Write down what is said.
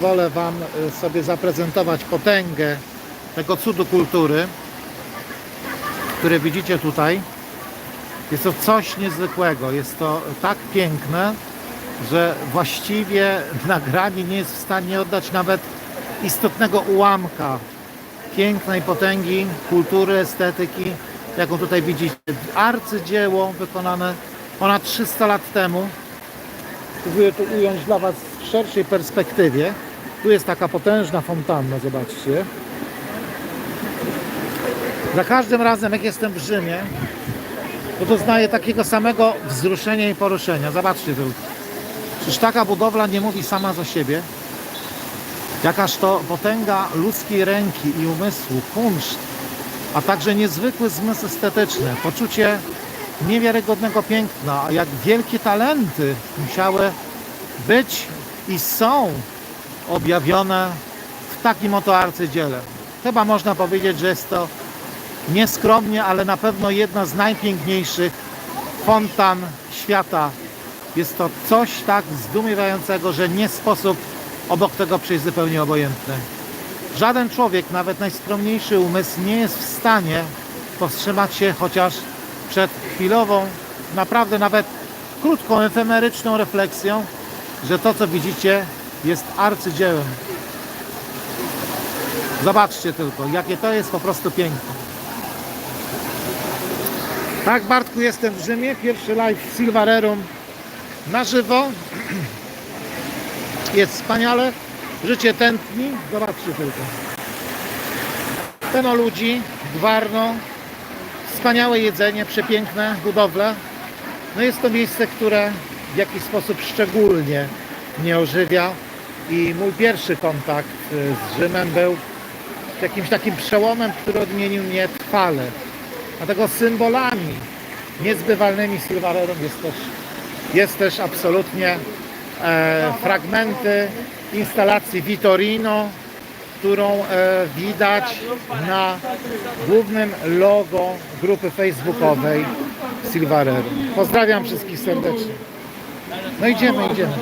Wolę Wam y, sobie zaprezentować potęgę tego cudu kultury, które widzicie tutaj. Jest to coś niezwykłego. Jest to tak piękne, że właściwie nagranie nie jest w stanie oddać nawet istotnego ułamka pięknej potęgi kultury, estetyki, jaką tutaj widzicie. Arcydzieło wykonane ponad 300 lat temu. Próbuję to ująć dla Was w szerszej perspektywie. Tu jest taka potężna fontanna, zobaczcie. Za każdym razem, jak jestem w Rzymie, to doznaję takiego samego wzruszenia i poruszenia. Zobaczcie tylko. Czyż taka budowla nie mówi sama za siebie? Jakaż to potęga ludzkiej ręki i umysłu, kunszt, a także niezwykły zmysł estetyczny, poczucie niewiarygodnego piękna, a jak wielkie talenty musiały być i są objawione w takim oto arcydziele. Chyba można powiedzieć, że jest to nieskromnie, ale na pewno jedna z najpiękniejszych fontan świata. Jest to coś tak zdumiewającego, że nie sposób obok tego przejść zupełnie obojętny. Żaden człowiek, nawet najskromniejszy umysł, nie jest w stanie powstrzymać się chociaż przed chwilową, naprawdę nawet krótką, efemeryczną refleksją, że to, co widzicie, jest arcydziełem. Zobaczcie tylko, jakie to jest po prostu piękne. Tak, Bartku, jestem w Rzymie. Pierwszy live w Silvarerum na żywo. Jest wspaniale. Życie tętni. Zobaczcie tylko. Pełno ludzi, gwarno, wspaniałe jedzenie, przepiękne budowle. No jest to miejsce, które w jakiś sposób szczególnie mnie ożywia i mój pierwszy kontakt y, z Rzymem był jakimś takim przełomem, który odmienił mnie trwale. Dlatego symbolami niezbywalnymi Silvarerum jest też, jest też absolutnie e, fragmenty instalacji Vitorino, którą e, widać na głównym logo grupy facebookowej Silvarerum. Pozdrawiam wszystkich serdecznie. No idziemy, idziemy.